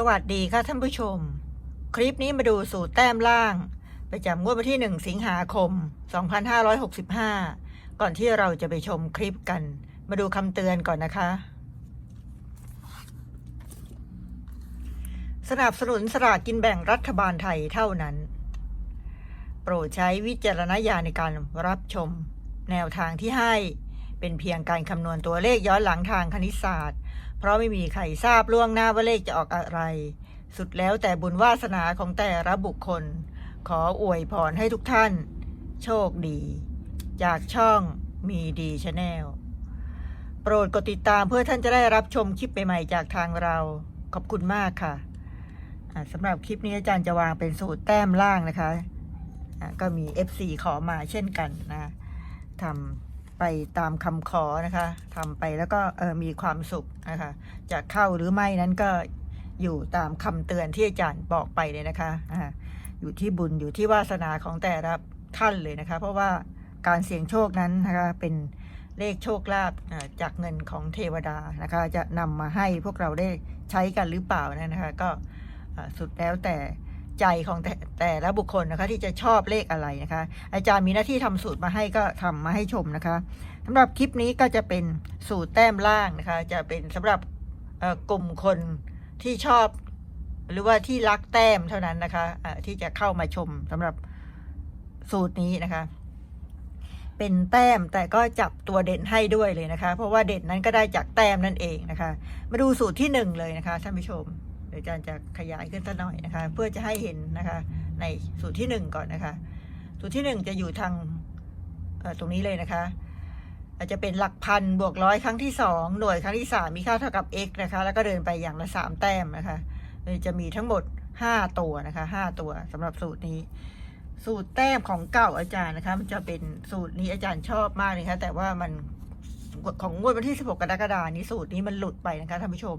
สวัสดีค่ะท่านผู้ชม คลิปนี้มาดูสูตรแต้มล่าง ประจำงวดวันที่ 1 สิงหาคม 2565 ก่อนที่เราจะไปชมคลิปกัน มาดูคำเตือนก่อนนะคะ สนับสนุนสลากกินแบ่งรัฐบาลไทยเท่านั้น โปรดใช้วิจารณญาณในการรับชม แนวทางที่ให้เป็นเพียงการคำนวณตัวเลขย้อนหลังทางคณิตศาสตร์ เพราะไม่มีใครทราบล่วงหน้าว่าเลขจะออกอะไร สุดแล้วแต่บุญวาสนาของแต่ละบุคคล ขออวยพรให้ทุกท่าน โชคดี จากช่องมีดีชาแนลโปรดกดติดตามเพื่อท่านจะได้รับชมคลิปใหม่ๆจากทางเรา ขอบคุณมากค่ะสำหรับคลิปนี้อาจารย์จะวางเป็นสูตรแต้มล่างนะคะ ก็มี FC ขอมาเช่นกันนะทำ ไปตามคำขอนะคะทำไปแล้วก็เออมีความสุขนะคะจะเข้าหรือไม่นั้นก็อยู่ตามคำเตือนที่อาจารย์บอกไปเลยนะคะอ่าอยู่ที่บุญอยู่ที่วาสนาของแต่ละท่านเลยนะคะ เพราะว่าการเสี่ยงโชคนั้นนะคะเป็นเลขโชคลาภจากเงินของเทวดานะคะ จะนำมาให้พวกเราได้ใช้กันหรือเปล่านะคะ ก็สุดแล้วแต่ ใจของแต่แต่ละบุคคลนะคะ ที่จะชอบเลขอะไรนะคะ อาจารย์มีหน้าที่ทำสูตรมาให้ก็ทำมาให้ชมนะคะสำหรับคลิปนี้ก็จะเป็นสูตรแต้มล่างนะคะ จะเป็นสำหรับกลุ่มคนที่ชอบ หรือว่าที่รักแต้มเท่านั้นนะคะะที่จะเข้ามาชมสำหรับสูตรนี้นะคะ เป็นแต้มแต่ก็จับตัวเด่นให้ด้วยเลยนะคะ เพราะว่าเด่นนั้นก็ได้จากแต้มนั่นเองนะคะ มาดูสูตรที่หนึ่งเลยนะคะท่านผู้ชม อาจารย์จะขยายขึ้นสักหน่อยนะคะ เพื่อจะให้เห็นนะคะในสูตรที่หนึ่งก่อนนะคะ สูตรที่หนึ่งจะอยู่ทางตรงนี้เลยนะคะ อาจจะเป็นหลักพันบวกร้อยครั้งที่สองหน่วยครั้งที่สามมีค่าเท่ากับ x นะคะ แล้วก็เดินไปอย่างละสามแต้มนะคะจะมีทั้งหมดห้าตัวนะคะห้าตัวสำหรับสูตรนี้ สูตรแต้มของเก่าอาจารย์นะคะ มันจะเป็นสูตรนี้อาจารย์ชอบมากเลยค่ะแต่ว่ามันของงวดวันที่ 16 กรกฎาคมนี้สูตรนี้มันหลุดไปนะคะท่านผู้ชม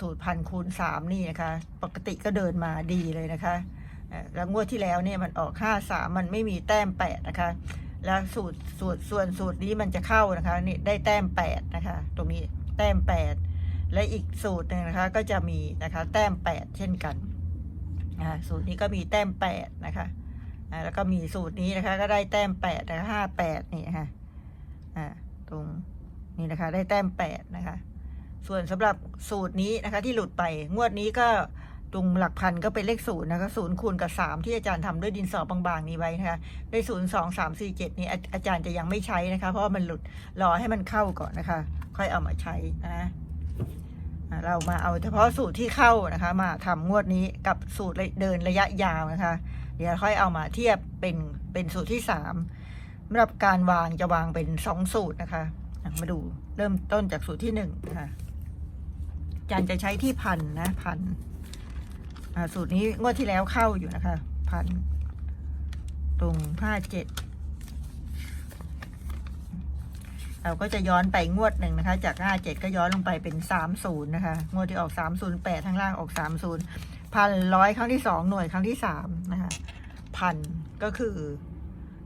สูตรพันคูณสามนี่นะคะ ปกติก็เดินมาดีเลยนะคะ แล้วงวดที่แล้วเนี่ยมันออกห้าสามมันไม่มีแต้มแปดนะคะ แล้วสูตรสูตรส่วนสูตรนี้มันจะเข้านะคะนี่ได้แต้มแปดนะคะ ตรงนี้แต้มแปดและอีกสูตรหนึ่งนะคะก็จะมีนะคะแต้มแปดเช่นกันสูตรนี้ก็มีแต้มแปดนะคะแล้วก็มีสูตรนี้นะคะ ก็ได้แต้มแปดนะคะห้าแปดนี่นะคะอ่าตรงนี่นะคะ ได้แต้มแปดนะคะ ส่วนสำหรับสูตรนี้นะคะ ที่หลุดไปงวดนี้ก็ตรงหลักพันก็เป็นเลขศูนย์นะคะศูนย์คูณกับสามที่อาจารย์ทำด้วยดินสอบางๆนี้ไว้นะคะได้ศูนย์สองสามสี่เจ็ดนี้อาจารย์จะยังไม่ใช้นะคะ เพราะมันหลุดรอให้มันเข้าก่อนนะคะ ค่อยเอามาใช้นะเรามาเอาเฉพาะสูตรที่เข้านะคะ มาทำงวดนี้กับสูตรเดินระยะยาวนะคะ เดี๋ยวค่อยเอามาเทียบเป็นเป็นสูตรที่สามสำหรับการวางจะวางเป็นสองสูตรนะคะ มาดูเริ่มต้นจากสูตรที่หนึ่งนะคะ จารจะใช้ที่พันนะพันสูตรนี้งวดที่แล้วเข้าอยู่นะคะ พัน ตรงห้าเจ็ดเราก็จะย้อนไปงวดหนึ่งนะคะ จากห้าเจ็ดก็ย้อนลงไปเป็นสามศูนย์นะคะ งวดที่ออกสามศูนย์แปดทั้างล่างออกสามศูนย์พันร้อยครั้งที่สองหน่วยครั้งที่สามนะคะพันก็คือ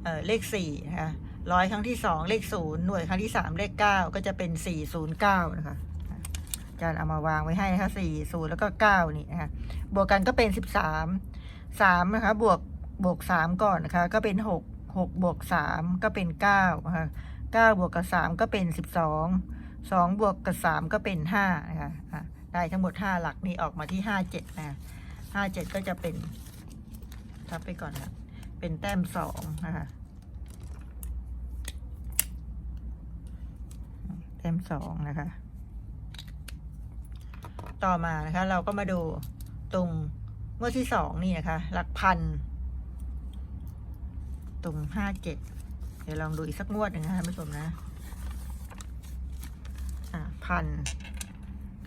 เออเลขสี่นะคะร้อยครั้งที่สองเลขศูนย์หน่วยครั้งที่สามเลขเก้าก็จะเป็นสี่ศูนย์เก้านะคะ จารย์เอามาวางไว้ให้นะคะสี่ศูนย์แล้วก็เก้านี่นะคะบวกกันก็เป็นสิบสามสามนะคะบวกบวกสามก่อนนะคะ ก็เป็นหกหกบวกสามก็เป็นเก้านะคะเก้าบวกกับสามก็เป็นสิบสองสองบวกกับสามก็เป็นห้านะคะได้ทั้งหมดห้าหลักนี้ออกมาที่ห้าเจ็ดนะห้าเจ็ดก็จะเป็นทับไปก่อนนะเป็นแต้มสองนะคะแต้มสองนะคะ ต่อมานะคะ เราก็มาดูตรงงวดที่สองนี่นะคะ หลักพัน ตรงห้าเจ็ดเดี๋ยวลองดูอีกสักงวดหนึ่งนะท่านผู้ชมนะอ่าพัน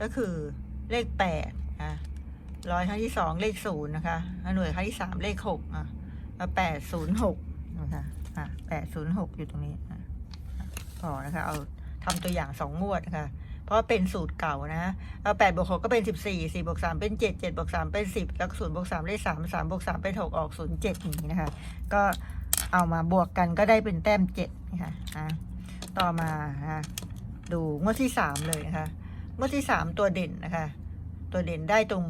ก็คือเลขแปดอะร้อยครั้งที่สองเลขศูนย์นะคะอะหน่วยครั้งที่สามเลขหกอะแปดศูนย์หกนะคะอะแปดศูนย์หกอยู่ตรงนี้อะพอนะคะ เอาทำตัวอย่างสองงวดนะคะ เพราะเป็นสูตรเก่านะเอาแปดบวกหกก็เป็นสิบสี่สี่บวกสามเป็นเจ็ดเจ็ดบวกสามเป็นสิบแล้วศูนย์บวกสามได้สามสามบวกสามเป็นหกออกศูนย์เจ็ดอย่างนี้นะคะ ก็เอามาบวกกันก็ได้เป็นแต้มเจ็ดนะคะอะต่อมานะะดูงวดที่สามเลยนะคะงวดที่สามตัวเด่นนะคะ ตัวเด่นได้ตรง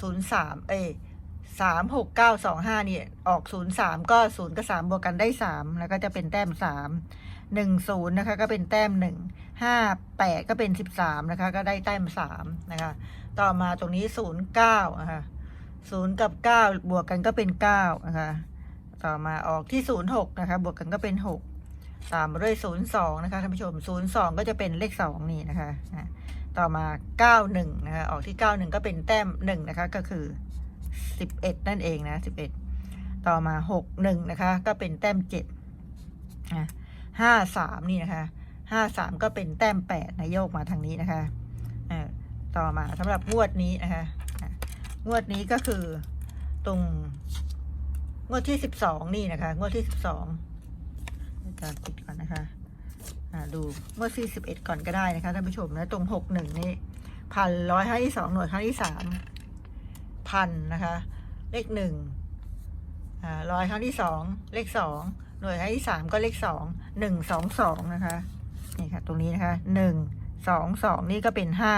ศูนย์สามเอ้สามหกเก้าสองห้านี่ออกศูนย์สามก็ศูนย์กับสามบวกกันได้สามแล้วก็จะเป็นแต้มสาม หนึ่งศูนย์นะคะก็เป็นแต้มหนึ่งห้าแปดก็เป็นสิบสามนะคะก็ได้แต้มสามนะคะ ต่อมาตรงนี้ศูนย์เก้านะคะศูนย์กับเก้าบวกกันก็เป็นเก้านะคะ ต่อมาออกที่ศูนย์หกนะคะ บวกกันก็เป็นหกตามมาด้วยศูนย์สองนะคะท่านผู้ชมศูนย์สองก็จะเป็นเลขสองนี่นะคะต่อมาเก้าหนึ่งนะคะออกที่เก้าหนึ่งก็เป็นแต้มหนึ่งนะคะก็คือสิบเอ็ดนั่นเองนะสิบเอ็ดต่อมาหกหนึ่งนะคะ ก็เป็นแต้มเจ็ด ห้าสามนี่นะคะห้าสามก็เป็นแต้มแปดนะโยกมาทางนี้นะคะอะต่อมาสำหรับงวดนี้นะคะงวดนี้ก็คือตรงงวดที่สิบสองนี่นะคะ งวดที่สิบสองอาจารย์ปิดก่อนนะคะอ่าดูงวดที่สิบเอ็ดก่อนก็ได้นะคะท่านผู้ชมนะตรงหกหนึ่งนี่พันร้อยครั้งที่สองหน่วยครั้งที่สามพันนะคะ เลขหนึ่งอ่าร้อยครั้งที่สองเลขสอง หน่วยครั้งที่สามก็เลขสองหนึ่งสองสองนะคะนี่ค่ะ ตรงนี้นะคะหนึ่งสองสองนี่ก็เป็นห้า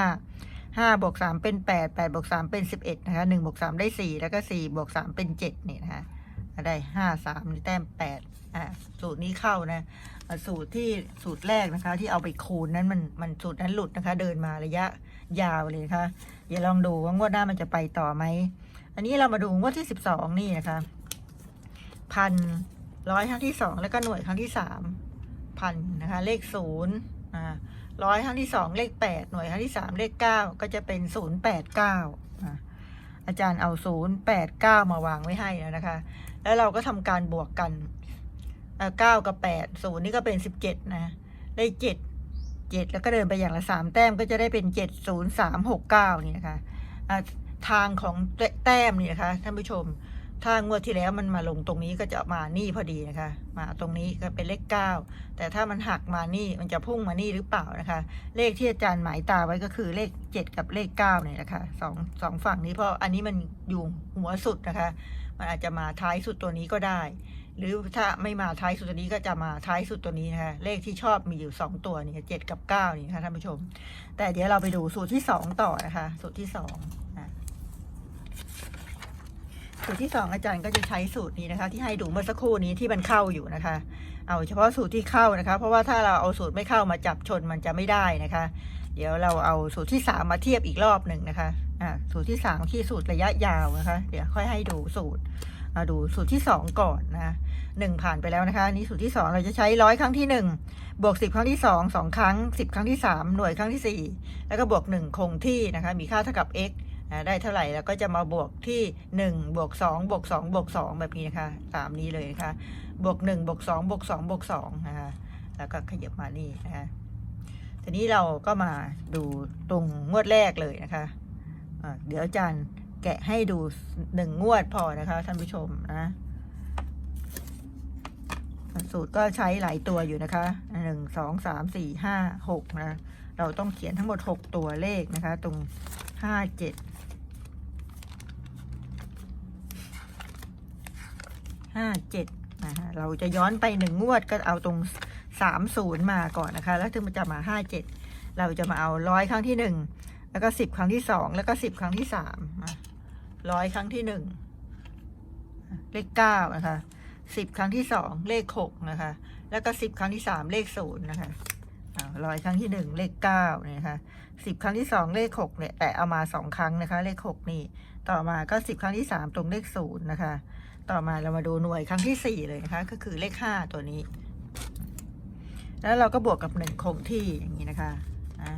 ห้าบวกสามเป็นแปดแปดบวกสามเป็นสิบเอ็ดนะคะหนึ่งบวกสามได้สี่แล้วก็สี่บวกสามเป็นเจ็ดนี่นะคะได้ห้าสามแต้มแปดอ่าสูตรนี้เข้านะสูตรที่สูตรแรกนะคะ ที่เอาไปคูณนั้นมันมันสูตรนั้นหลุดนะคะ เดินมาระยะยาวเลยนะคะเดี๋ยวลองดูว่างวดหน้ามันจะไปต่อไหมอันนี้เรามาดูงวดที่สิบสองนี่นะคะพัน ร้อยครั้งที่สองแล้วก็หน่วยครั้งที่สามพันนะคะ เลขศูนย์อ่าร้อยครั้งที่สองเลขแปดหน่วยครั้งที่สามเลขเก้าก็จะเป็นศูนย์แปดเก้าอาจารย์เอาศูนย์แปดเก้ามาวางไว้ให้แล้วนะคะ แล้วเราก็ทำการบวกกันเก้ากับแปดศูนย์นี่ก็เป็นสิบเจ็ดนะได้เจ็ดเจ็ดแล้วก็เดินไปอย่างละสามแต้มก็จะได้เป็นเจ็ดศูนย์สามหกเก้านี่นะคะอะทางของแต้มนี่นะคะท่านผู้ชม ถ้างวดที่แล้วมันมาลงตรงนี้ก็จะมานี่พอดีนะคะ มาตรงนี้ก็เป็นเลขเก้าแต่ถ้ามันหักมานี่มันจะพุ่งมานี่หรือเปล่านะคะ เลขที่อาจารย์หมายตาไว้ก็คือเลขเจ็ดกับเลขเก้าเนี่ยนะคะสองสองฝั่งนี้เพราะอันนี้มันอยู่หัวสุดนะคะ มันอาจจะมาท้ายสุดตัวนี้ก็ได้ หรือถ้าไม่มาท้ายสุดตัวนี้ก็จะมาท้ายสุดตัวนี้นะคะเลขที่ชอบมีอยู่สองตัวนี่เจ็ดกับเก้านี่นะคะท่านผู้ชม แต่เดี๋ยวเราไปดูสูตรที่สองต่อนะคะ สูตรที่สอง สูตรที่สองอาจารย์ก็จะใช้สูตรนี้นะคะ ที่ให้ดูเมื่อสักครู่นี้ที่มันเข้าอยู่นะคะ เอาเฉพาะสูตรที่เข้านะคะ เพราะว่าถ้าเราเอาสูตรไม่เข้ามาจับชนมันจะไม่ได้นะคะ เดี๋ยวเราเอาสูตรที่สามมาเทียบอีกรอบหนึ่งนะคะอ่าสูตรที่สามที่สูตรระยะยาวนะคะ เดี๋ยวค่อยให้ดูสูตรมาดูสูตรที่สองก่อนนะคะหนึ่งผ่านไปแล้วนะคะนี่สูตรที่สองเราจะใช้ร้อยครั้งที่หนึ่งบวกสิบครั้งที่สองสองครั้งสิบครั้งที่สามหน่วยครั้งที่สี่แล้วก็บวกหนึ่งคงที่นะคะ มีค่าเท่ากับ x อ่า ได้เท่าไหร่แล้วก็จะมาบวกที่หนึ่งบวกสองบวกสองบวกสองแบบนี้นะคะตามนี้เลยนะคะบวกหนึ่งบวกสองบวกสองบวกสองนะคะแล้วก็ขยับมานี่นะคะทีนี้เราก็มาดูตรงงวดแรกเลยนะคะะเดี๋ยวอาจารย์แกะให้ดูหนึ่งงวดพอนะคะท่านผู้ชมนะสูตรก็ใช้หลายตัวอยู่นะคะหนึ่งสองสามสี่ห้าหกนะ เราต้องเขียนทั้งหมดหกตัวเลขนะคะ ตรงห้าเจ็ด ห้าเจ็ดนะคะเราจะย้อนไปหนึ่งงวดก็เอาตรงสามศูนย์มาก่อนนะคะ แล้วถึงมันจะมาห้าเจ็ดเราจะมาเอาร้อยครั้งที่หนึ่งแล้วก็สิบครั้งที่สองแล้วก็สิบครั้งที่สามร้อยครั้งที่หนึ่งเลขเก้านะคะสิบครั้งที่สองเลขหกนะคะ แล้วก็สิบครั้งที่สามเลขศูนย์นะคะร้อยครั้งที่หนึ่งเลขเก้านี่ยนะคะสิบครั้งที่สองเลขหกเนี่ยแต่เอามาสองครั้งนะคะ เลขหกนี่ต่อมาก็สิบครั้งที่สามตรงเลขศูนย์นะคะ ต่อมาเรามาดูหน่วยครั้งที่สี่เลยนะคะ ก็คือเลขห้าตัวนี้ แล้วเราก็บวกกับหนึ่งคงที่อย่างนี้นะคะอะ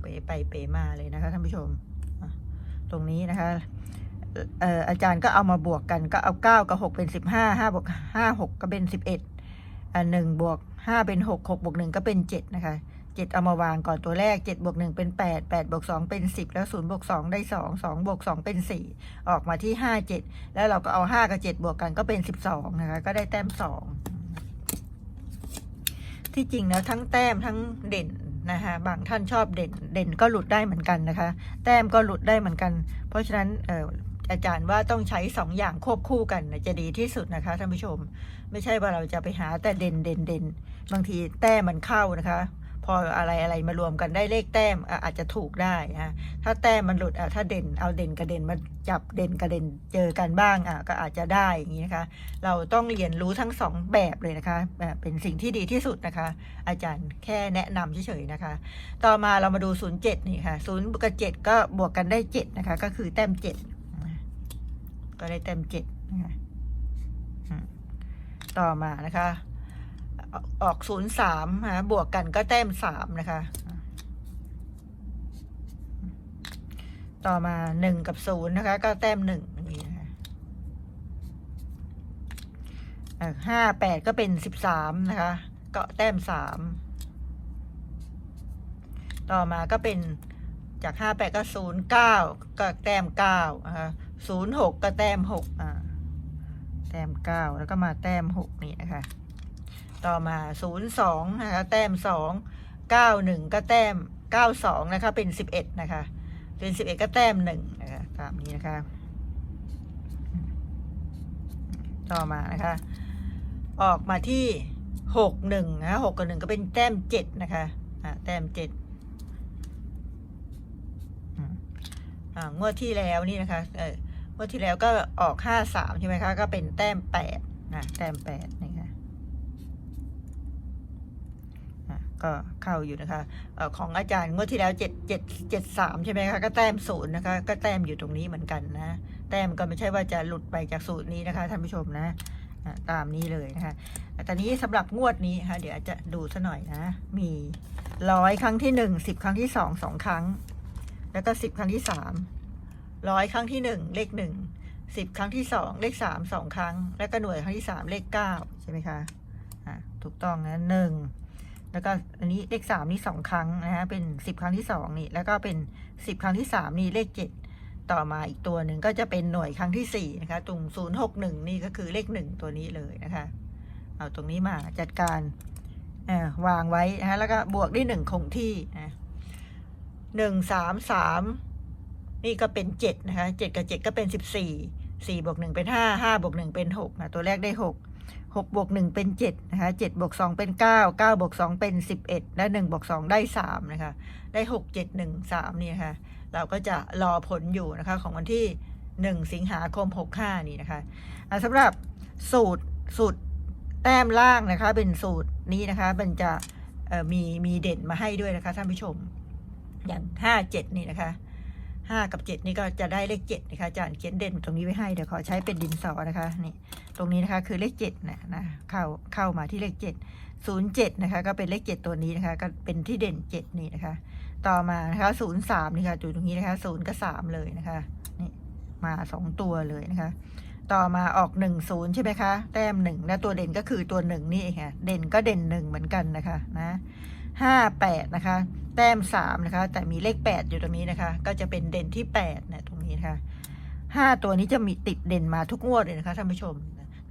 เปไปเปมาเลยนะคะท่านผู้ชม ตรงนี้นะคะเอ่ออาจารย์ก็เอามาบวกกันก็เอาเก้ากับหกเป็นสิบห้าห้าบวกห้าหกก็เป็นสิบเอ็ดอ่าหนึ่งบวกห้าเป็นหกหกบวกหนึ่งก็เป็นเจ็ดนะคะ เจ็ดเอามาวางก่อนตัวแรกเจ็ดบวกหนึ่งเป็นแปดแปดบวกสองเป็นสิบแล้วศูนย์บวกสองได้สองสองบวกสองเป็นสี่ออกมาที่ห้าเจ็ดแล้วเราก็เอาห้ากับเจ็ดบวกกันก็เป็นสิบสองนะคะ ก็ได้แต้มสองที่จริงแล้วทั้งแต้มทั้งเด่นนะคะบางท่านชอบเด่นเด่นก็หลุดได้เหมือนกันนะคะ แต้มก็หลุดได้เหมือนกัน เพราะฉะนั้นเอออาจารย์ว่าต้องใช้สองอย่างควบคู่กันจะดีที่สุดนะคะท่านผู้ชม ไม่ใช่ว่าเราจะไปหาแต่เด่นเด่นเด่นบางทีแต้มมันเข้านะคะ พออะไรอะไรมารวมกันได้เลขแต้มอาจจะถูกได้นะถ้าแต้มมันหลุดอะถ้าเด่นเอาเด่นกับเด่นมาจับเด่นกับเด่นเจอกันบ้างอะก็อาจจะได้อย่างนี้นะคะ เราต้องเรียนรู้ทั้งสองแบบเลยนะคะ เป็นสิ่งที่ดีที่สุดนะคะ อาจารย์แค่แนะนำเฉยๆนะคะ ต่อมาเรามาดู 0 7 นี่ค่ะ0กับ7ก็บวกกันได้ 7 นะคะ ก็คือแต้ม 7 ก็ได้แต้ม7นะคะต่อมานะคะ ออกออก0 3นะบวกกันก็แต้ม3นะคะ ต่อมา1กับ0นย์นะคะ ก็แต้ม1นี่นะคะห้าแปดก็เป็น13นะคะ ก็แต้ม3ต่อมาก็เป็นจากห้าแปดก็ศูนย์เก้าก็แต้มเก้านะคะศูนย์หกก็แต้มหกอ่าแต้มเก้าแล้วก็มาแต้มหกนี่นะคะ ต่อมาศูนย์สองนะคะ แต้มสองเก้าหนึ่งก็แต้มเก้าสองนะคะ เป็นสิบเอ็ดนะคะ เป็นสิบเอ็ดก็แต้มหนึ่งนะคะ ตามนี้นะคะ ต่อมานะคะ ออกมาที่หกหนึ่งนะหกกับหนึ่งก็เป็นแต้มเจ็ดนะคะ อ่าแต้มเจ็ดอ่างวดที่แล้วนี่นะคะ เอองวดที่แล้วก็ออกห้าสามใช่ไหมคะ ก็เป็นแต้มแปดนะ แต้มแปดนี่ค่ะ ก็เข้าอยู่นะคะอของอาจารย์งวดที่แล้วเจ็ดเจ็ดเจ็ดสามใช่ไหมคะก็แต้มศูนย์นะคะ ก็แต้มอยู่ตรงนี้เหมือนกันนะแต้มก็ไม่ใช่ว่าจะหลุดไปจากสูตรนี้นะคะท่านผู้ชมนะตามนี้เลยนะคะแต่ตอนนี้สำหรับงวดนี้ค่ะเดี๋ยวจะดูซะหน่อยนะ มีร้อยครั้งที่หนึ่งสิบครั้งที่สองสองครั้ง แล้วก็สิบครั้งที่สามร้อยครั้งที่หนึ่งเลขหนึ่งสิบครั้งที่สองเลขสามสองครั้ง แล้วก็หน่วยครั้งที่สามเลขเก้าใช่ไหมคะถูกต้องนะหนึ่ง แล้วก็อันนี้เลขสามนี่สองครั้งนะฮะเป็นสิบครั้งที่สองนี่แล้วก็เป็นสิบครั้งที่สามนี่เลขเจ็ดต่อมาอีกตัวหนึ่งก็จะเป็นหน่วยครั้งที่สี่นะคะตรงศูนย์หกหนึ่งนี่ก็คือเลขหนึ่งตัวนี้เลยนะคะ เอาตรงนี้มาจัดการวางไว้นะคะแล้วก็บวกด้วยหนึ่งคงที่นะหนึ่งสามสามนี่ก็เป็นเจ็ดนะคะเจ็ดกับเจ็ดก็เป็นสิบสี่สี่บวกหนึ่งเป็นห้าห้าบวกหนึ่งเป็นหกนะตัวแรกได้หก หกบวกหนึ่งเป็นเจ็ดนะคะเจ็ดบวกสองเป็นเก้าเก้าบวกสองเป็นสิบเอ็ดและหนึ่งบวกสองได้สามนะคะ ได้หกเจ็ดหนึ่งสามนี่นะคะเราก็จะรอผลอยู่นะคะของวันที่หนึ่งสิงหาคมหกห้านี่นะคะะสำหรับสูตรสูตรแต้มล่างนะคะ เป็นสูตรนี้นะคะ มันจะมีมีเด่นมาให้ด้วยนะคะท่านผู้ชมอย่างห้าเจ็ดนี่นะคะ ห้ากับเจ็ดนี่ก็จะได้เลขเจ็ดนะคะอาจารย์เขียนเด่นตรงนี้ไว้ให้เดี๋ยวขอใช้เป็นดินสอนะคะนี่ตรงนี้นะคะคือเลขเจ็ดนะนะเข้าเข้ามาที่เลขเจ็ดศูนย์เจ็ดนะคะก็เป็นเลขเจ็ดตัวนี้นะคะก็เป็นที่เด่นเจ็ดนี่นะคะ ต่อมานะคะศูนย์สามนี่ค่ะอยู่ตรงนี้นะคะศูนย์กับสามเลยนะคะนี่มาสองตัวเลยนะคะ ต่อมาออกหนึ่งศูนย์ใช่ไหมคะแต้มหนึ่งและตัวเด่นก็คือตัวหนึ่งนี่เองค่ะเด่นก็เด่นหนึ่งเหมือนกันนะคะนะห้าแปดนะคะ แต้มสามนะคะ แต่มีเลขแปดอยู่ตรงนี้นะคะ ก็จะเป็นเด่นที่แปดนะตรงนี้นะคะห้าตัวนี้จะมีติดเด่นมาทุกงวดเลยนะคะท่านผู้ชม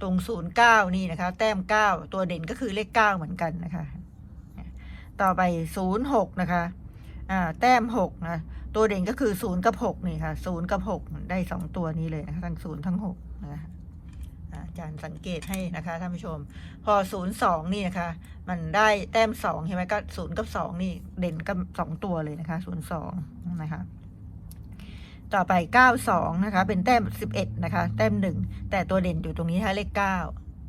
ตรงศูนย์เก้านี่นะคะ แต้มเก้าตัวเด่นก็คือเลขเก้าเหมือนกันนะคะ ต่อไปศูนย์หกนะคะอ่าแต้มหกนะตัวเด่นก็คือศูนย์กับหกนี่ค่ะศูนย์กับหกได้สองตัวนี้เลยนะคะทั้งศูนย์ทั้งหกนะคะ อาจารย์สังเกตให้นะคะท่านผู้ชม พอศูนย์สองนี่นะคะ มันได้แต้มสองใช่ไหมก็ศูนย์กับสองนี่เด่นกับสองตัวเลยนะคะศูนย์สองนะคะต่อไปเก้าสองนะคะ เป็นแต้มสิบเอ็ดนะคะ แต้มหนึ่งแต่ตัวเด่นอยู่ตรงนี้นะคะเลขเก้า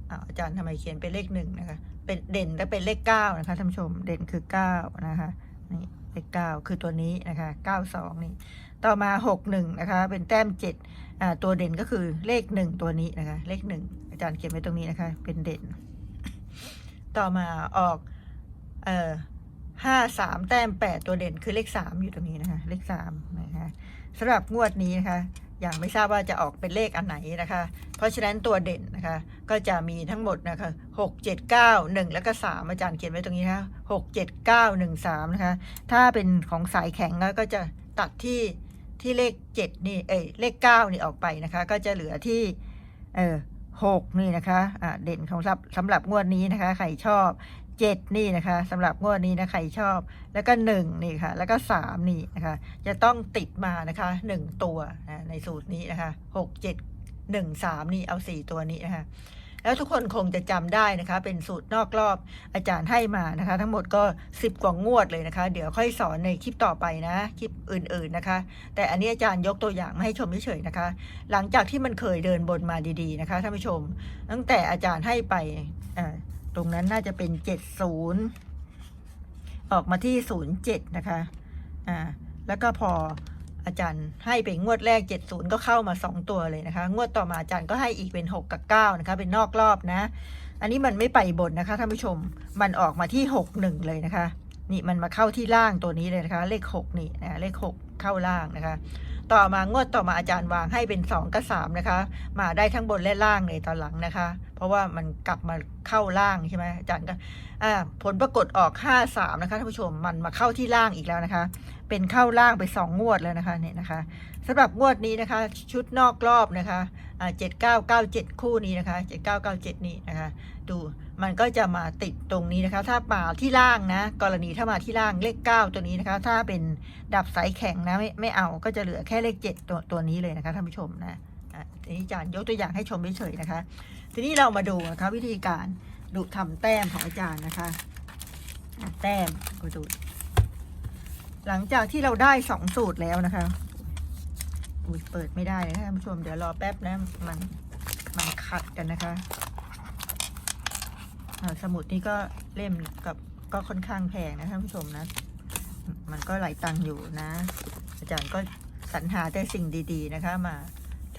อาอาจารย์ทำไมเขียนเป็นเลขหนึ่งนะคะ เป็นเด่นและเป็นเลขเก้านะคะท่านผู้ชม เด่นคือเก้านะคะ นี่ เลขเก้าคือตัวนี้นะคะเก้าสองนี่ต่อมาหกหนึ่งนะคะ เป็นแต้มเจ็ดตัวเด่นก็คือเลขหนึ่งตัวนี้นะคะ เลขหนึ่งอาจารย์เขียนไว้ตรงนี้นะคะ เป็นเด่น ต่อมาออกเอ่อห้าสามแต้มแปดตัวเด่นคือเลขสามอยู่ตรงนี้นะคะ เลขสามนะคะสำหรับงวดนี้นะคะ ย่างไม่ทราบว่าจะออกเป็นเลขอันไหนนะคะ เพราะฉะนั้นตัวเด่นนะคะ ก็จะมีทั้งหมดนะคะหกเจ็ดเก้าหนึ่งแล้วก็สามอาจารย์เขียนไว้ตรงนี้นะคะหกเจ็ดเก้าหนึ่งสามนะคะ ถ้าเป็นของสายแข็งก็จะตัดที่ที่เลขเจ็ดนี่เอ้ยเลขเก้านี่ออกไปนะคะ ก็จะเหลือที่เออหกนี่นะคะอ่าเด่นของสำหรับสำหรับงวดนี้นะคะ ใครชอบ เจ็ดนี่นะคะสำหรับงวดนี้นะใครชอบ แล้วก็หนึ่งนี่ค่ะ แล้วก็สามนี่นะคะ จะต้องติดมานะคะหนึ่งตัวนะในสูตรนี้นะคะหกเจ็ดหนึ่งสามนี่เอาสี่ตัวนี้นะคะแล้วทุกคนคงจะจำได้นะคะ เป็นสูตรนอกรอบอาจารย์ให้มานะคะ ทั้งหมดก็ 10 กว่างวดเลยนะคะ เดี๋ยวค่อยสอนในคลิปต่อไปนะ คลิปอื่นๆนะคะ แต่อันนี้อาจารย์ยกตัวอย่างมาให้ชมเฉยๆนะคะ หลังจากที่มันเคยเดินบนมาดีๆนะคะท่านผู้ชม ตั้งแต่อาจารย์ให้ไปอ่า ตรงนั้นน่าจะเป็น70ออกมาที่07นะคะอ่าแล้วก็พออาจารย์ให้ไปงวดแรก 70 ก็เข้ามา 2 ตัวเลยนะคะ งวดต่อมาอาจารย์ก็ให้อีกเป็น 6 กับ 9 นะคะ เป็นนอกรอบนะ อันนี้มันไม่ไปบนนะคะท่านผู้ชม มันออกมาที่ 61 เลยนะคะ นี่มันมาเข้าที่ล่างตัวนี้เลยนะคะ เลข 6 นี่นะเลข 6 เข้าล่างนะคะ ต่อมางวดต่อมาอาจารย์วางให้เป็น 2 กับ3นะคะ มาได้ทั้งบนและล่างเลยตอนหลังนะคะ เพราะว่ามันกลับมาเข้าล่างใช่ไหมอาจารย์ก็ผลปรากฏออก 5 3 นะคะท่านผู้ชมมันมาเข้าที่ล่างอีกแล้วนะคะ เป็นเข้าล่างไป 2 งวดแล้วนะคะเนี่ยนะคะสำหรับงวดนี้นะคะ ชุดนอกรอบนะคะ เจ็ดเก้าเก้าเจ็ดคู่นี้นะคะเจ็ดเก้าเก้าเจ็ดนี่นะคะ ดูมันก็จะมาติดตรงนี้นะคะ ถ้ามาที่ล่างนะ กรณีถ้ามาที่ล่างเลข 9 ตัวนี้นะคะ ถ้าเป็นดับสายแข็งนะไม่ไม่เอาก็จะเหลือแค่เลข 7 ตัวตัวนี้เลยนะคะท่านผู้ชมนะอะทีนี้อาจารย์ยกตัวอย่างให้ชมเฉยๆนะคะ ทีนี้เรามาดูนะคะวิธีการดูทำแต้มของอาจารย์นะคะอะแต้มก็ดู หลังจากที่เราได้สองสูตรแล้วนะคะ อุ้ยเปิดไม่ได้เลยนะคะท่านผู้ชม เดี๋ยวรอแป๊บนะมันมันขัดกันนะคะสมุดนี่ก็เล่มกับก็ค่อนข้างแพงนะท่านผู้ชมนะ มันก็หลายตังค์อยู่นะ อาจารย์ก็สรรหาแต่สิ่งดี ๆนะคะ มา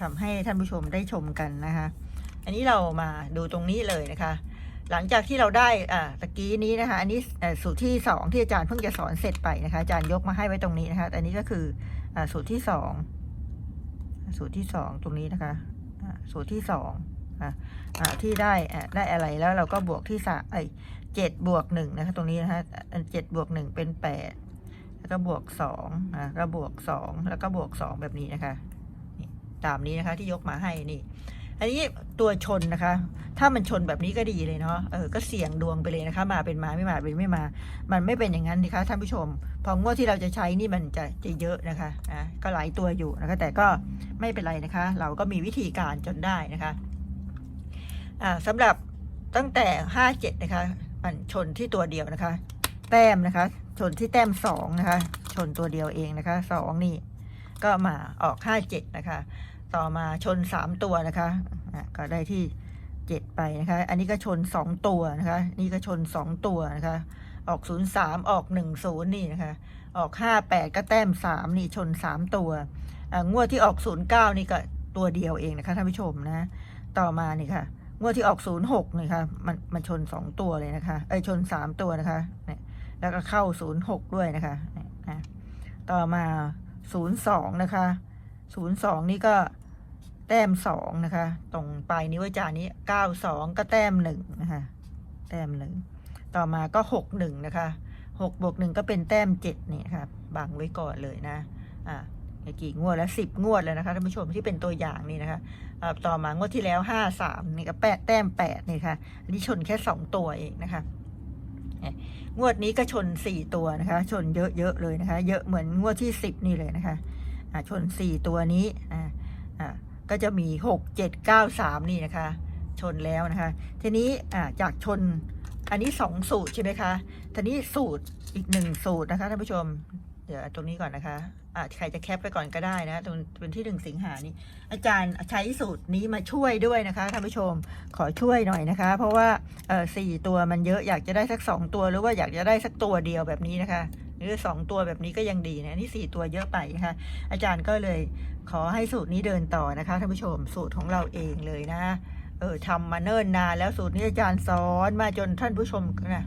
ทำให้ท่านผู้ชมได้ชมกันนะคะ อันนี้เรามาดูตรงนี้เลยนะคะ หลังจากที่เราได้อ่าตะกี้นี้นะคะ อันนี้สูตรที่สองที่อาจารย์เพิ่งจะสอนเสร็จไปนะคะ อาจารย์ยกมาให้ไว้ตรงนี้นะคะ อันนี้ก็คืออ่าสูตรที่สอง สูตรที่สองตรงนี้นะคะสูตรที่สองค่ะที่ได้ได้อะไรแล้วเราก็บวกที่สาไอเจ็ดบวกหนึ่งนะคะตรงนี้นะคะเจ็ดบวกหนึ่งเป็นแปดแล้วก็บวกสองอ่าก็บวกสองแล้วก็บวกสองแบบนี้นะคะตามนี้นะคะที่ยกมาให้นี่ อันนี้ตัวชนนะคะ ถ้ามันชนแบบนี้ก็ดีเลยเนาะเออก็เสี่ยงดวงไปเลยนะคะ มาเป็นมาไม่มาเป็นไม่มา มันไม่เป็นอย่างนั้นนะคะท่านผู้ชม พองวดที่เราจะใช้นี่มันจะจะเยอะนะคะอะก็หลายตัวอยู่นะคะ แต่ก็ไม่เป็นไรนะคะ เราก็มีวิธีการจนได้นะคะอ่าสำหรับตั้งแต่ห้าเจ็ดนะคะ มันชนที่ตัวเดียวนะคะ แต้มนะคะ ชนที่แต้มสองนะคะ ชนตัวเดียวเองนะคะสองนี่ก็มาออกห้าเจ็ดนะคะ ต่อมาชนสามตัวนะคะก็ได้ที่เจ็ดไปนะคะ อันนี้ก็ชนสองตัวนะคะ นี่ก็ชนสองตัวนะคะ ออกศูนย์สามออกหนึ่งศูนย์นี่นะคะ ออกห้าแปดก็แต้มสามนี่ชนสามตัวอ่างวดที่ออกศูนย์เก้านี่ก็ตัวเดียวเองนะคะท่านผู้ชมนะ ต่อมานี่ค่ะ งวดที่ออก06นี่ค่ะ มันมันชน2ตัวเลยนะคะ เอ้ยชน3ตัวนะคะเนี่ยแล้วก็เข้า06ด้วยนะคะเนี่ยนะต่อมา02นะคะ 02นี่ก็แต้ม2นะคะ ตรงปลายนิ้วอาจารย์นี้92ก็แต้ม1นะคะแต้ม1ต่อมาก็61นะคะ6บวก1ก็เป็นแต้ม7นี่ค่ะบังไว้ก่อนเลยนะอ่ากี่งวดแล้ว10งวดแล้วนะคะท่านผู้ชมที่เป็นตัวอย่างนี่นะคะอ่าต่อมางวดที่แล้วห้าสามนี่ก็แปดแต้มแปดนี่ค่ะนนี้ชนแค่สองตัวเองนะคะงวดนี้ก็ชนสี่ตัวนะคะ ชนเยอะๆเลยนะคะ เยอะเหมือนงวดที่สิบนี่เลยนะคะ ชนสี่ตัวนี้อ่าก็จะมีหกเจ็ดเก้าสามนี่นะคะ ชนแล้วนะคะ ทีนี้อ่าจากชนอันนี้สองสูตรใช่ไหมคะ ทีนี้สูตรอีกหนึ่งสูตรนะคะท่านผู้ชม เดี๋ยวตรงนี้ก่อนนะคะอะใครจะแคปไปก่อนก็ได้นะ ตรงเป็นที่หนึ่งสิงหานี้ อาจารย์ใช้สูตรนี้มาช่วยด้วยนะคะท่านผู้ชม ขอช่วยหน่อยนะคะ เพราะว่าเออสี่ตัวมันเยอะอยากจะได้สักสองตัวหรือว่าอยากจะได้สักตัวเดียวแบบนี้นะคะหรือสองตัวแบบนี้ก็ยังดีนะนี่สี่ตัวเยอะไปนะคะอาจารย์ก็เลยขอให้สูตรนี้เดินต่อนะคะท่านผู้ชมสูตรของเราเองเลยนะ เออทำมาเนิ่นนานแล้วสูตรนี้อาจารย์สอนมาจนท่านผู้ชมนะ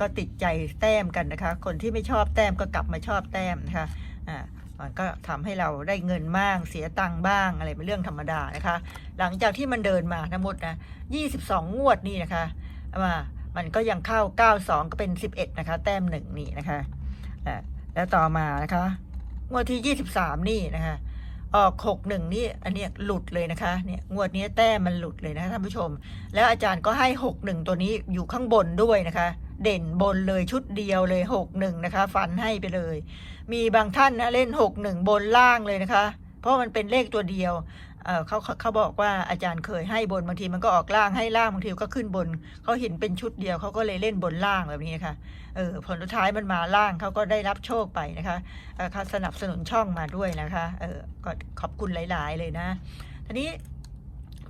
ก็ติดใจแต้มกันนะคะ คนที่ไม่ชอบแต้มก็กลับมาชอบแต้มนะคะอ่ามันก็ทำให้เราได้เงินบ้างเสียตังค์บ้างอะไรเป็นเรื่องธรรมดานะคะ หลังจากที่มันเดินมาทั้งหมดนะ22 งวดนี่นะคะมามันก็ยังเข้า 92 ก็เป็น 11 นะคะ แต้มหนึ่งนี่นะคะ อแล้วต่อมานะคะงวดที่23นี่นะคะออก61นี่อันเนี้ยหลุดเลยนะคะเนี่ยงวดนี้แต้มมันหลุดเลยนะะท่านผู้ชม แล้วอาจารย์ก็ให้61ตัวนี้อยู่ข้างบนด้วยนะคะ เด่นบนเลยชุดเดียวเลย61นะคะ ฟันให้ไปเลย มีบางท่านนะเล่น61บนล่างเลยนะคะ เพราะมันเป็นเลขตัวเดียว เขาเขาบอกว่าอาจารย์เคยให้บนบางทีมันก็ออกล่างให้ล่างบางทีก็ขึ้นบนเขาเห็นเป็นชุดเดียวเขาก็เลยเล่นบนล่างแบบนี้ค่ะเออผลสุดท้ายมันมาล่างเขาก็ได้รับโชคไปนะคะเขาสนับสนุนช่องมาด้วยนะคะเออก็ขอบคุณหลาย ๆ เลยนะทีนี้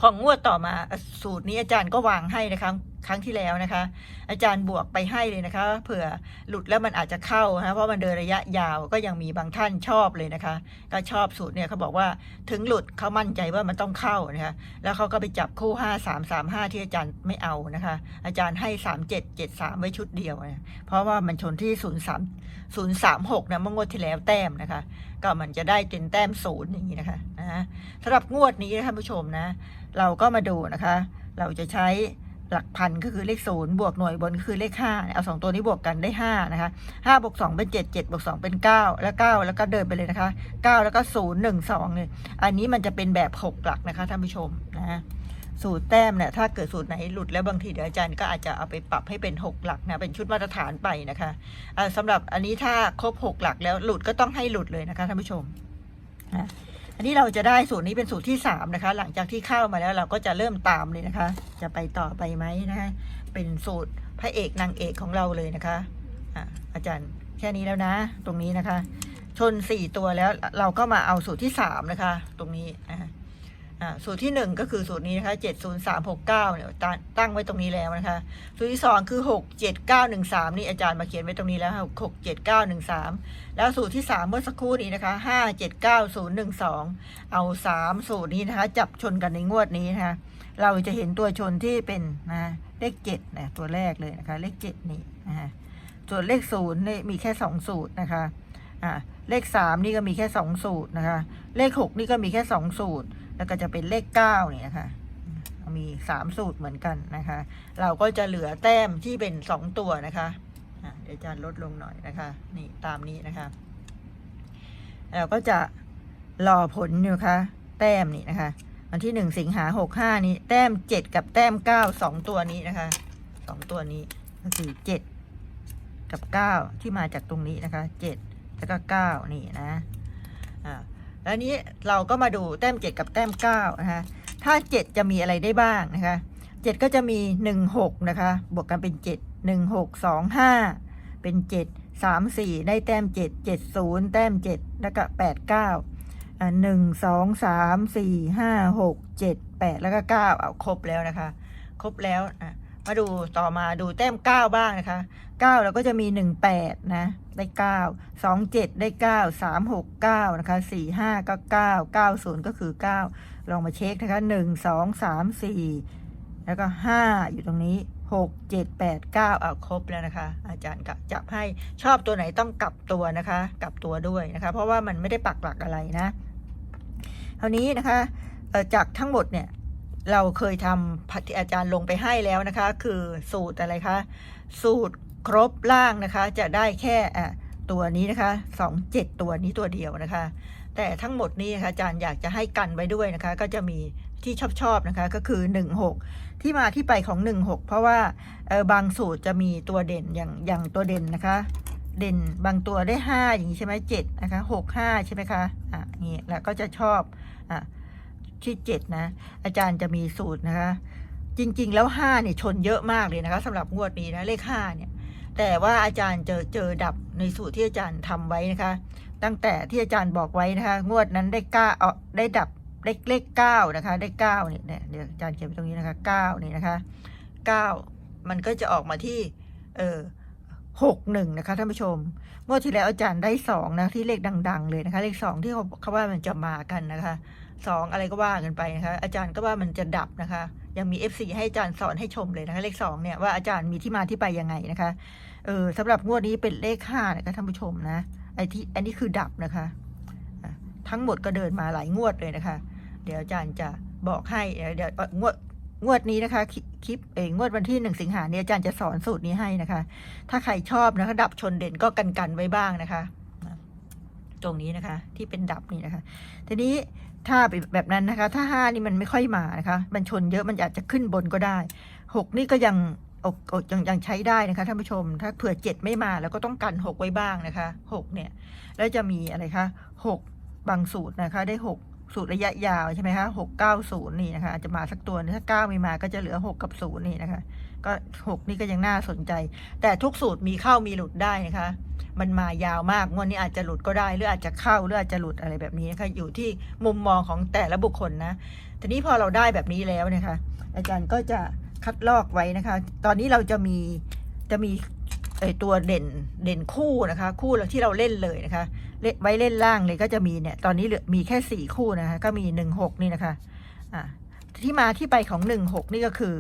ของงวดต่อมาสูตรนี้อาจารย์ก็วางให้นะคะครั้งที่แล้วนะคะ อาจารย์บวกไปให้เลยนะคะ เผื่อหลุดแล้วมันอาจจะเข้านะเพราะมันเดินระยะยาวก็ยังมีบางท่านชอบเลยนะคะ ก็ชอบสูตรเนี่ยเขาบอกว่าถึงหลุดเขามั่นใจว่ามันต้องเข้านะคะแล้วเขาก็ไปจับคู่ 5 3 3 5 ที่อาจารย์ไม่เอานะคะ อาจารย์ให้ 3 7 7 3 ไว้ชุดเดียวนะเพราะว่ามันชนที่ 0 3 0 3 6นะเมื่องวดที่แล้วแต้มนะคะ ก็มันจะได้เป็นแต้มศูนย์อย่างนี้นะคะนะสำหรับงวดนี้นะท่านผู้ชมนะ เราก็มาดูนะคะ เราจะใช้ หลักพันก็คือเลขศูนย์บวกหน่วยบนคือเลขห้าเอาสองตัวนี้บวกกันได้ห้านะคะห้าบวกสองเป็นเจ็ดเจ็ดบวกสองเป็นเก้าแล้วเก้าแล้วก็เดินไปเลยนะคะเก้าแล้วก็ศูนย์หนึ่งสองเนี่ยอันนี้มันจะเป็นแบบหกหลักนะคะท่านผู้ชมนะสูตรแต้มเนี่ยถ้าเกิดสูตรไหนหลุดแล้วบางทีเดี๋ยวอาจารย์ก็อาจจะเอาไปปรับให้เป็นหกหลักนะเป็นชุดมาตรฐานไปนะคะอ่าสำหรับอันนี้ถ้าครบหกหลักแล้วหลุดก็ต้องให้หลุดเลยนะคะท่านผู้ชมนะ อันนี้เราจะได้สูตรนี้เป็นสูตรที่สามนะคะ หลังจากที่เข้ามาแล้วเราก็จะเริ่มตามเลยนะคะ จะไปต่อไปไหมนะคะเป็นสูตรพระเอกนางเอกของเราเลยนะคะอะอาจารย์แค่นี้แล้วนะ ตรงนี้นะคะ ชนสี่ตัวแล้วเราก็มาเอาสูตรที่สามนะคะ ตรงนี้อะอะ สูตรที่หนึ่งก็คือสูตรนี้นะคะเจ็ดศูนย์สามหกเก้าเนี่ยตั้งไว้ตรงนี้แล้วนะคะ สูตรที่สองคือหกเจ็ดเก้าหนึ่งสามนี่อาจารย์มาเขียนไว้ตรงนี้แล้วหกเจ็ดเก้าหนึ่งสามแล้วสูตรที่สามเมื่อสักครู่นี้นะคะห้าเจ็ดเก้าศูนย์หนึ่งสองเอาสามสูตรนี้นะคะ จับชนกันในงวดนี้นะคะ เราจะเห็นตัวชนที่เป็นนะเลขเจ็ดนะตัวแรกเลยนะคะ เลขเจ็ดนี่นะฮะส่วนเลขศูนย์นี่มีแค่สองสูตรนะคะอ่าเลขสามนี่ก็มีแค่สองสูตรนะคะ เลขหกนี่ก็มีแค่สองสูตร แล้วก็จะเป็นเลขเก้านี่นะคะมีสามสูตรเหมือนกันนะคะ เราก็จะเหลือแต้มที่เป็นสองตัวนะคะเดี๋ยวจารย์ลดลงหน่อยนะคะ นี่ตามนี้นะคะ เราก็จะรอผลอยู่นะคะแต้มนี่นะคะ วันที่หนึ่งสิงหาหกห้านี้ แต้มเจ็ดกับแต้มเก้าสองตัวนี้นะคะสองตัวนี้ก็คือเจ็ดกับเก้าที่มาจากตรงนี้นะคะเจ็ดแล้วก็เก้านี่นะอ่า แล้วนี้เราก็มาดูแต้มเจ็ดกับแต้มเก้านะคะถ้าเจ็ดจะมีอะไรได้บ้างนะคะเจ็ดก็จะมีหนึ่งหกนะคะ บวกกันเป็นเจ็ดหนึ่งหกสองห้าเป็นเจ็ดสามสี่ได้แต้มเจ็ดเจ็ดศูนย์แต้มเจ็ดแล้วก็แปดเก้าอ่าหนึ่งสองสามสี่ห้าหกเจ็ดแปดแล้วก็เก้าเอาครบแล้วนะคะ ครบแล้วอะ มาดูต่อมาดูแต้มเก้าบ้างนะคะเก้าเราก็จะมีหนึ่งแปดนะ ได้เก้าสองเจ็ดได้เก้าสามหกเก้านะคะสี่ห้าก็เก้าเก้าศูนย์ก็คือเก้าลองมาเช็คนะคะหนึ่งสองสามสี่แล้วก็ห้าอยู่ตรงนี้หกเจ็ดแปดเก้าเอาครบแล้วนะคะ อาจารย์กะจับให้ชอบตัวไหนต้องกลับตัวนะคะ กลับตัวด้วยนะคะ เพราะว่ามันไม่ได้ปักหลักอะไรนะคราวนี้นะคะจากทั้งหมดเนี่ย เราเคยทำที่อาจารย์ลงไปให้แล้วนะคะ คือสูตรอะไรคะ สูตรครบล่างนะคะ จะได้แค่อะตัวนี้นะคะสองเจ็ดตัวนี้ตัวเดียวนะคะ แต่ทั้งหมดนี้นะคะอาจารย์อยากจะให้กันไว้ด้วยนะคะ ก็จะมีที่ชอบชอบนะคะก็คือหนึ่งหกที่มาที่ไปของหนึ่งหกเพราะว่าออบางสูตรจะมีตัวเด่นอย่างอย่างตัวเด่นนะคะ เด่นบางตัวได้ห้าอย่างนี้ใช่ไหมเจ็ดนะคะหกห้าใช่ไหมคะอะนี่แล้วก็จะชอบอะ ที่เจ็ดนะ อาจารย์จะมีสูตรนะคะ จริง ๆ แล้วห้าเนี่ยชนเยอะมากเลยนะคะสำหรับงวดนี้นะเลขห้าเนี่ยแต่ว่าอาจารย์เจอเจอดับในสูตรที่อาจารย์ทำไว้นะคะ ตั้งแต่ที่อาจารย์บอกไว้นะคะ งวดนั้นได้เก้าเออได้ดับเลขเลขเก้านะคะ ได้เก้าเนี่ยเนี่ยเดี๋ยวอาจารย์เขียนไว้ตรงนี้นะคะเก้านี่นะคะเก้ามันก็จะออกมาที่เออหกหนึ่งนะคะท่านผู้ชมงวดที่แล้วอาจารย์ได้สองนะที่เลขดัง ๆ เลยนะคะ เลขสองที่เขาเขาว่ามันจะมากันนะคะ สองอะไรก็ว่ากันไปนะคะ อาจารย์ก็ว่ามันจะดับนะคะ ยังมี F4 ให้อาจารย์สอนให้ชมเลยนะคะ เลขสองเนี่ยว่าอาจารย์มีที่มาที่ไปยังไงนะคะ เออสำหรับงวดนี้เป็นเลขห้านะคะท่านผู้ชมนะ ไอ้ที่อันนี้คือดับนะคะ ทั้งหมดก็เดินมาหลายงวดเลยนะคะ เดี๋ยวอาจารย์จะบอกให้ เดี๋ยวงวดงวดนี้นะคะคลิปเองงวดวันที่หนึ่งสิงหาเนี่ยอาจารย์จะสอนสูตรนี้ให้นะคะ ถ้าใครชอบนะคะดับชนเด่นก็กันกันๆไว้บ้างนะคะ ตรงนี้นะคะ ที่เป็นดับนี่นะคะ ทีนี้ถ้าแบบนั้นนะคะ ถ้าห้านี่มันไม่ค่อยมานะคะ มันชนเยอะมันอาจจะขึ้นบนก็ได้หกนี่ก็ยังอกอกยังยังใช้ได้นะคะท่านผู้ชม ถ้าเผื่อเจ็ดไม่มาแล้วก็ต้องกันหกไว้บ้างนะคะหกเนี่ย แล้วจะมีอะไรคะหกบางสูตรนะคะได้หกสูตรระยะยาวใช่ไหมคะหกเก้าศูนย์นี่นะคะอาจจะมาสักตัวถ้าเก้าไม่มาก็จะเหลือหกกับศูนย์นี่นะคะ ก็หกนี่ก็ยังน่าสนใจ แต่ทุกสูตรมีเข้ามีหลุดได้นะคะ มันมายาวมากงวดนี้อาจจะหลุดก็ได้หรืออาจจะเข้าหรืออาจจะหลุดอะไรแบบนี้นะคะอยู่ที่มุมมองของแต่ละบุคคลนะทีนี้พอเราได้แบบนี้แล้วนะคะ อาจารย์ก็จะคัดลอกไว้นะคะ ตอนนี้เราจะมีจะมีเอ่อตัวเด่นเด่นคู่นะคะ คู่ที่เราเล่นเลยนะคะเไว้เล่นล่างเลยก็จะมีเนี่ยตอนนี้เหลือมีแค่สี่คู่นะคะ ก็มีหนึ่งหกนี่นะคะอ่าที่มาที่ไปของหนึ่งหกนี่ก็คือ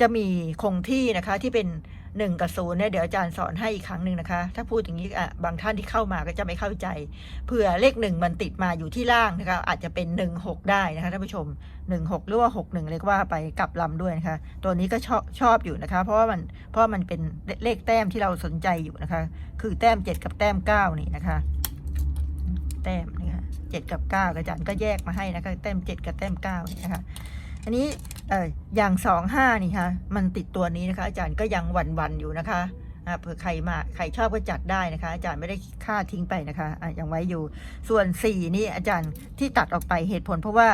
จะมีคงที่นะคะที่เป็น หนึ่งกับศูนย์เนี่ยเดี๋ยวอาจารย์สอนให้อีกครั้งหนึ่งนะคะ ถ้าพูดอย่างนี้อะบางท่านที่เข้ามาก็จะไม่เข้าใจเผื่อเลขหนึ่งมันติดมาอยู่ที่ล่างนะคะอาจจะเป็นหนึ่งหกได้นะคะท่านผู้ชมหนึ่งหกหรือว่าหกหนึ่งเรียกว่าไปกลับลำด้วยนะคะ ตัวนี้ก็ชอบชอบอยู่นะคะ เพราะว่ามันเพราะมันเป็นเลขแต้มที่เราสนใจอยู่นะคะ คือแต้มเจ็ดกับแต้มเก้านี่นะคะ แต้มนี่ค่ะเจ็ดกับเก้าอาจารย์ก็แยกมาให้นะคะแต้มเจ็ดกับแต้มเก้านี่นะคะ อันนี้อย่างสองห้านี่ค่ะมันติดตัวนี้นะคะ อาจารย์ก็ยังหวั่นวันๆอยู่นะคะเผื่อใครมาใครชอบก็จัดได้นะคะ อาจารย์ไม่ได้ค่าทิ้งไปนะคะะยังไว้อยู่ ส่วนสี่นี่อาจารย์ที่ตัดออกไปเหตุผลเพราะว่า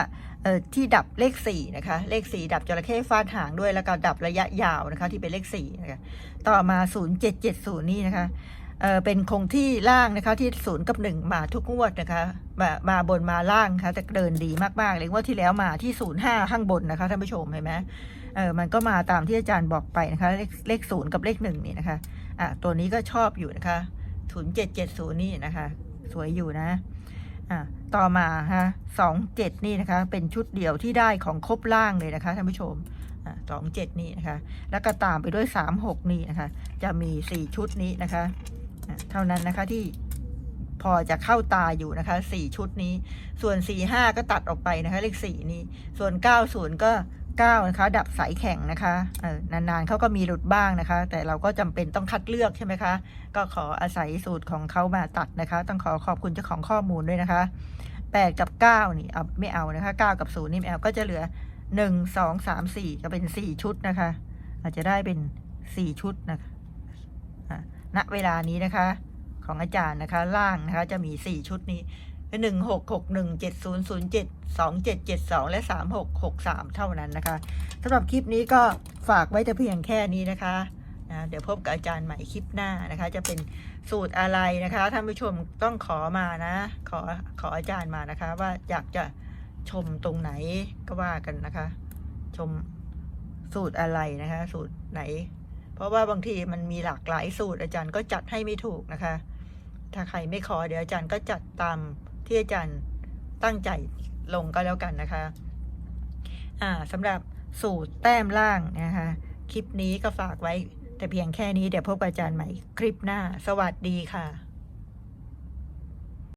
ที่ดับเลขสี่นะคะ เลขสี่ดับจระเข้ฟาดหางด้วยแล้วก็ดับระยะยาวนะคะ ที่เป็นเลขสี่นะคะต่อมาศูนย์เจ็ดเจ็ดศูนย์นี่นะคะ เป็นคงที่ล่างนะคะที่ศูนย์กับหนึ่งมาทุกงวดนะคะมามาบนมาล่างค่ะแต่เดินดีมากๆเลยว่าที่แล้วมาที่ศูนย์ห้าข้างบนนะคะท่านผู้ชมเห็นไหมเออมันก็มาตามที่อาจารย์บอกไปนะคะ เลขเลขศูนย์กับเลขหนึ่งนี่นะคะอะตัวนี้ก็ชอบอยู่นะคะศูนย์เจ็ดเจ็ดศูนย์นี่นะคะ สวยอยู่นะอะต่อมาฮะสองเจ็ดนี่นะคะ เป็นชุดเดี่ยวที่ได้ของครบล่างเลยนะคะท่านผู้ชมอะสองเจ็ดนี่นะคะ แล้วก็ตามไปด้วยสามหกนี่นะคะ จะมีสี่ชุดนี้นะคะ เท่านั้นนะคะที่พอจะเข้าตาอยู่นะคะสี่ชุดนี้ ส่วนสี่ห้าก็ตัดออกไปนะคะเลขสี่นี้ ส่วนเก้าศูนย์ก็เก้านะคะ ดับสายแข็งนะคะเออนานๆเขาก็มีหลุดบ้างนะคะ แต่เราก็จำเป็นต้องคัดเลือกใช่ไหมคะ ก็ขออาศัยสูตรของเขามาตัดนะคะ ต้องขอขอบคุณเจ้าของข้อมูลด้วยนะคะแปดกับเก้านี่เอาไม่เอานะคะเก้ากับศูนย์นี่ไม่เอาก็จะเหลือหนึ่งสองสามสี่ก็เป็นสี่ชุดนะคะ อาจจะได้เป็นสี่ชุดนะคะ ณเวลานี้นะคะ ของอาจารย์นะคะล่างนะคะจะมีสี่ชุดนี้หนึ่งหกหกหนึ่งเจ็ดศูนย์ศูนย์เจ็ดสองเจ็ดเจ็ดสองและสามหกหกสามเท่านั้นนะคะสำหรับคลิปนี้ก็ฝากไว้แต่เพียงแค่นี้นะคะนะเดี๋ยวพบกับอาจารย์ใหม่คลิปหน้านะคะ จะเป็นสูตรอะไรนะคะท่านผู้ชมต้องขอมานะ ขอขออาจารย์มานะคะ ว่าอยากจะชมตรงไหนก็ว่ากันนะคะ ชมสูตรอะไรนะคะ สูตรไหน เพราะว่าบางทีมันมีหลากหลายสูตร อาจารย์ก็จัดให้ไม่ถูกนะคะ ถ้าใครไม่ขอเดี๋ยวอาจารย์ก็จัดตามที่อาจารย์ตั้งใจลงก็แล้วกันนะคะอ่าสำหรับสูตรแต้มล่างนะคะคลิปนี้ก็ฝากไว้แต่เพียงแค่นี้เดี๋ยวพบกับอาจารย์ใหม่คลิปหน้า สวัสดีค่ะ